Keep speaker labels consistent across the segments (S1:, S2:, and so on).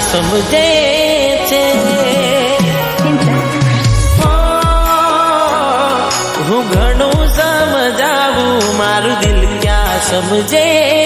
S1: સમજે છે હું ઘણું સમજાવું મારું દિલ ક્યાં સમજે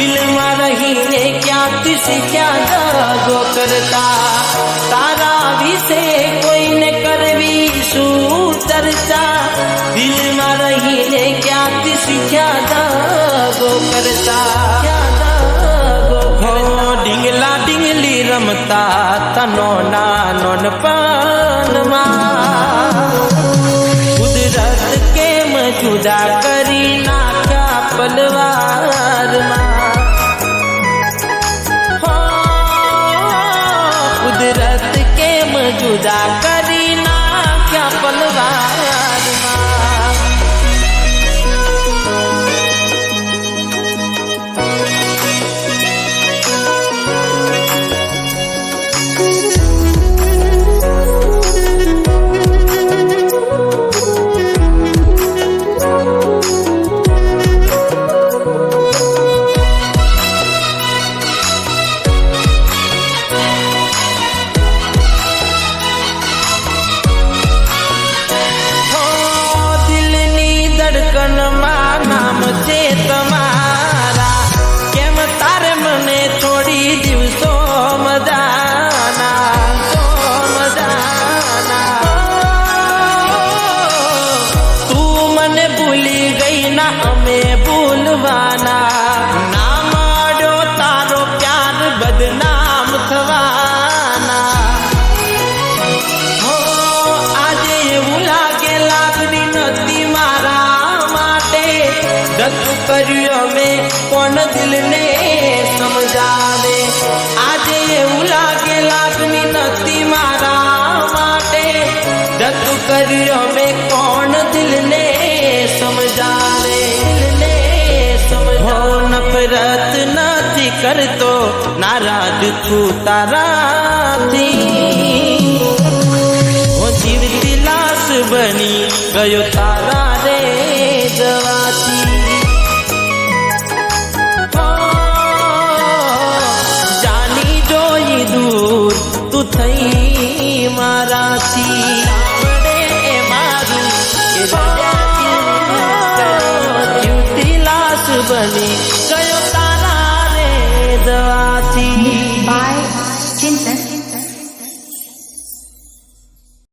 S1: દિલમાં રહીને ક્યાંથી શીખ્યા દગો કરતા તારા વિશે કોઈને કરવી શું ચર્ચા દિલમાં રહીને ક્યાંથી શીખ્યા દગો કરતા ડીંગલા ડીંગલી રમતા તનો નાનો પાનમાં કુદરત કેમ જુદા ના અમે ભૂલવાના. ના માડો તારો પ્યાર બદનામ થવાના. હો, આજે એવું લાગે લાગણી નથી મારા માટે. જતું કર્યું અમે કોણ દિલને સમજાવે? આજે એવું લાગે લાગણી નથી મારા માટે. જતું કર્યું સમજાવે દિલને સમજાવે હો નફરત નથી કરતો નારાજ છું તારાથી હું જીવતી લાશ બની ગયો તારા રે બની ગયો તારા રે દવા